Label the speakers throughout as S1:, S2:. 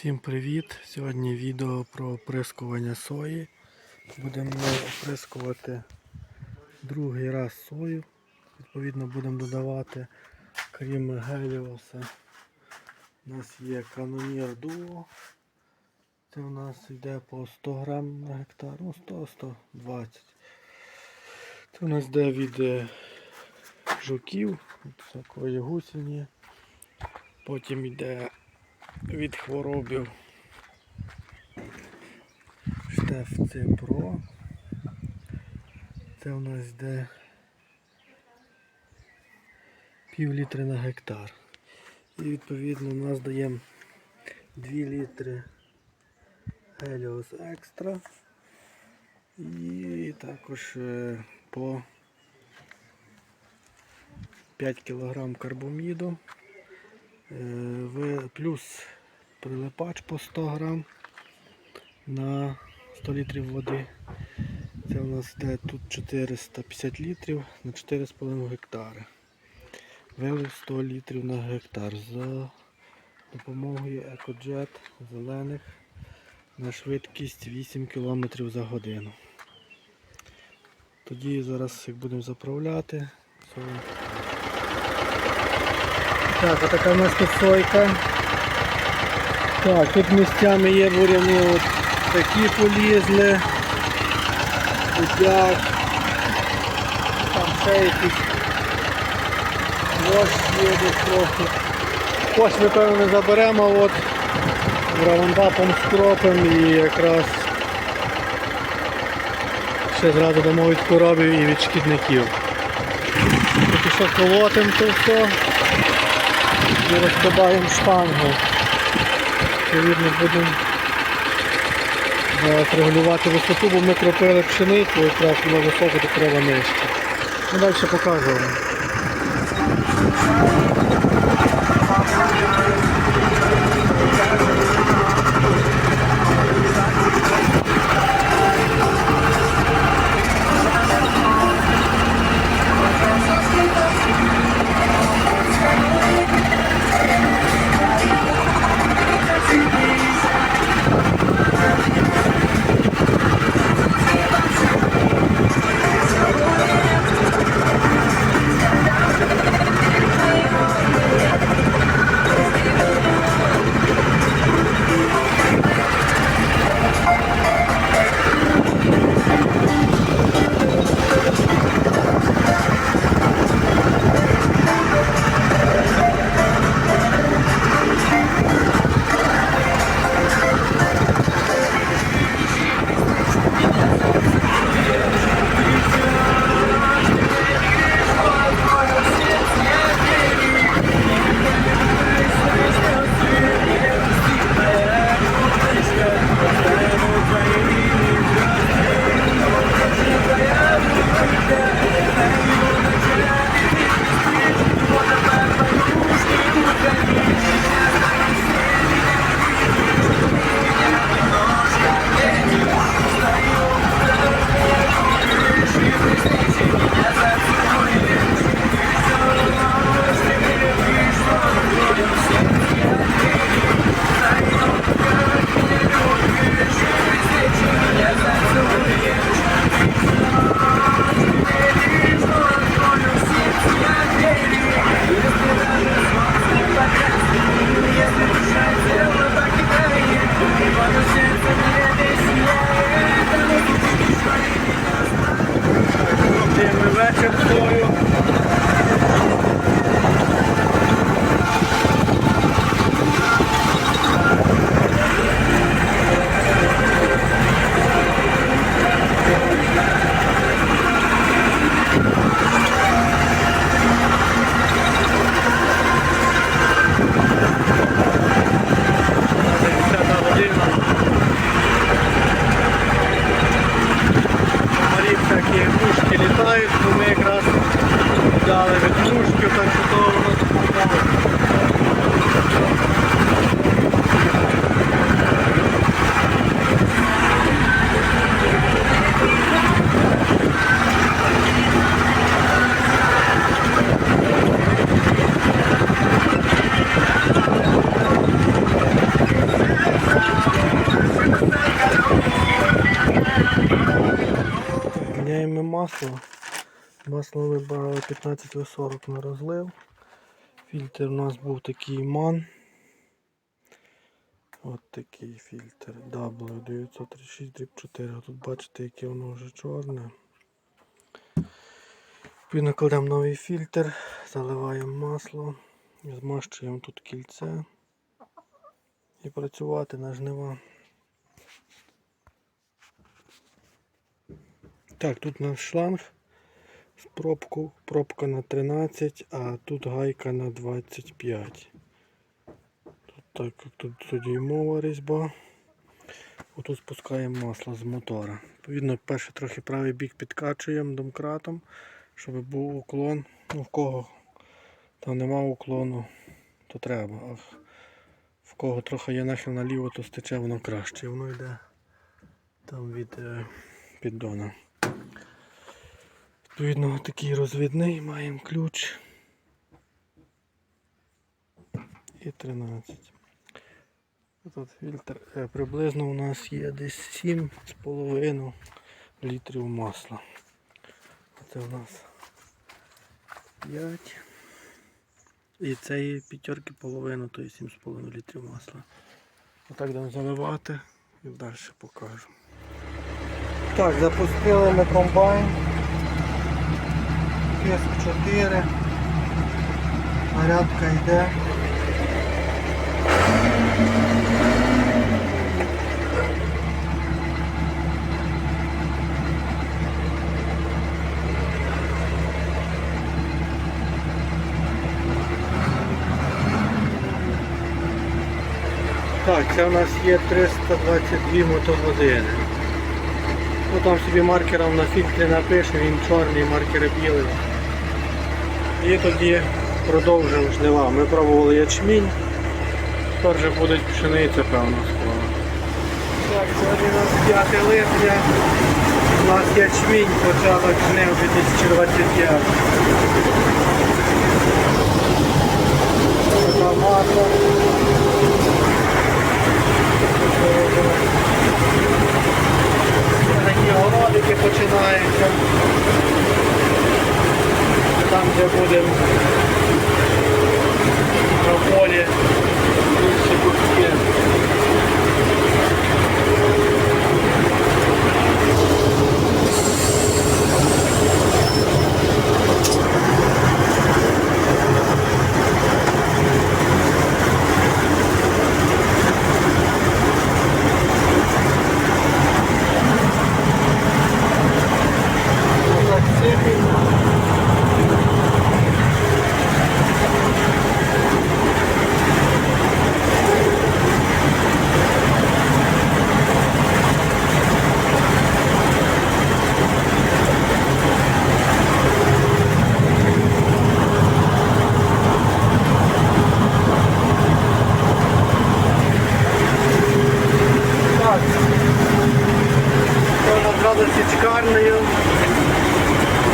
S1: Всім привіт! Сьогодні відео про оприскування сої. Будемо оприскувати другий раз сою. Відповідно будемо додавати, крім геліоса, у нас є канонір дуо. Це у нас йде по 100 грам на гектар, ну 100-120. Це у нас йде від е, жуків, від всякої гусені. Потім йде від хворобів Штеф Ципро. Це у нас йде пів літри на гектар. І відповідно у нас даємо 2 літри Helios Extra і також е, по 5 кг карбоміду. Е, плюс прилипач по 100 грам на 100 літрів води. Це у нас йде тут 450 літрів на 4,5 гектари. Вилив 100 літрів на гектар за допомогою EcoJet зелених на швидкість 8 км за годину. Тоді зараз як будемо заправляти, так, а така у нас тут сойка. Так, тут місцями є буряни от такі полізли. Будяк. Там ще якісь ось є трохи. Ось ми певно заберемо, от раундапом скропом і якраз ще зразу дамо від коробів і від шкідників. Поки що колотим то все і розкладаємо штангу. Відповідно, будемо е, регулювати висоту, бо ми кропили пшеницю, якраз було високо, то треба нижче. Ну, і Далі показуємо. дали відпушки, так що то воно допомагало. Масло. Масло вибрали 15В40 на розлив. Фільтр у нас був такий ман. От такий фільтр W936-4. Тут бачите, яке воно вже чорне. Відповідно кладемо новий фільтр, заливаємо масло, змащуємо тут кільце і працювати на жнива. Так, тут у нас шланг з пробку, пробка на 13, а тут гайка на 25. Тут так як тут судіймова різьба. Отут спускаємо масло з мотора. Відповідно, перше трохи правий бік підкачуємо домкратом, щоб був уклон. Ну, в кого там нема уклону, то треба. А в кого трохи є нахил наліво, то стече воно краще. Воно йде там від е, піддона. Відповідно, такий розвідний, маємо ключ. І 13. Тут фільтр е, приблизно у нас є десь 7,5 літрів масла. Це у нас 5. І цієї п'ятерки половину, то є 7,5 літрів масла. Отак будемо заливати і далі покажу. Так, запустили ми комбайн. Тиск 4. Зарядка йде. Так, це у нас є 322 мотогодини. Ну там собі маркером на фільтрі напише, він чорний, маркери білий. І тоді продовжуємо жнива. Ми пробували ячмінь. Тепер вже буде пшениця, певно, скоро. Так, сьогодні у нас 5 липня. У нас ячмінь початок жнив 2025. Така. Такі городики починаються. Там, де будемо на полі більше кутки. Отак сипемо. Так. Це одразу січкарнею.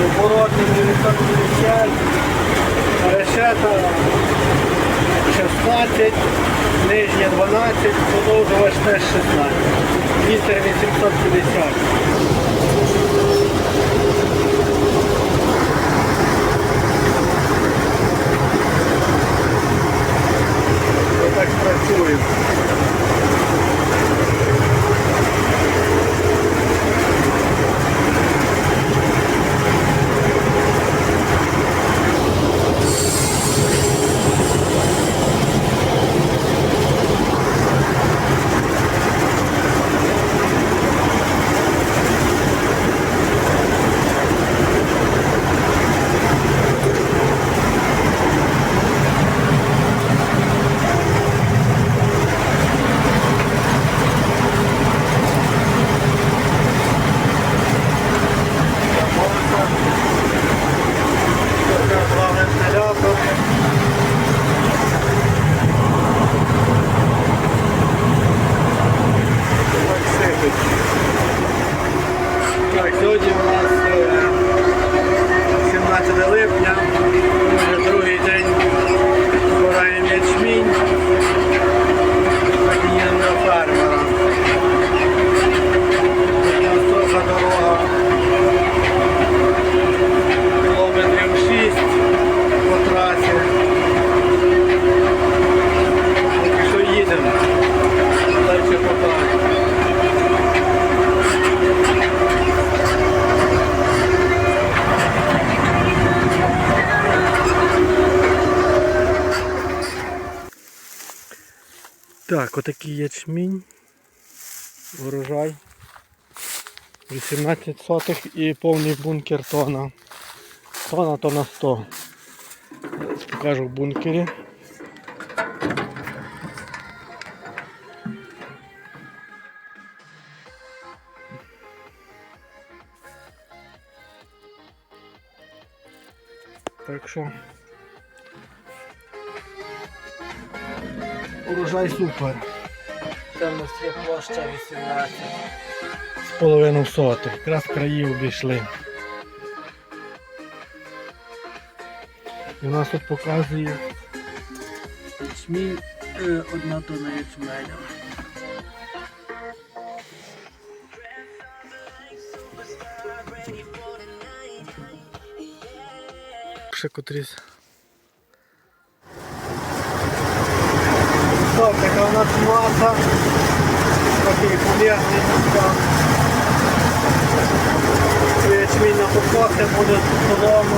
S1: Оборотний 950. Решета 16, нижня 12, подовжувач теж 16. Вітер 850. Так, отакий ячмінь. Урожай. 18 сотих і повний бункер тона. Тона то на 100. Зараз покажу в бункері. Так що урожай супер. Це в нас є площа 18 з половиною сотих. Якраз краї обійшли. І у нас тут показує ячмінь, е, одна тонна ячменя. Ще котрісь. У нас. Такий полезний міста. Ячмінь на покоси буде з солому.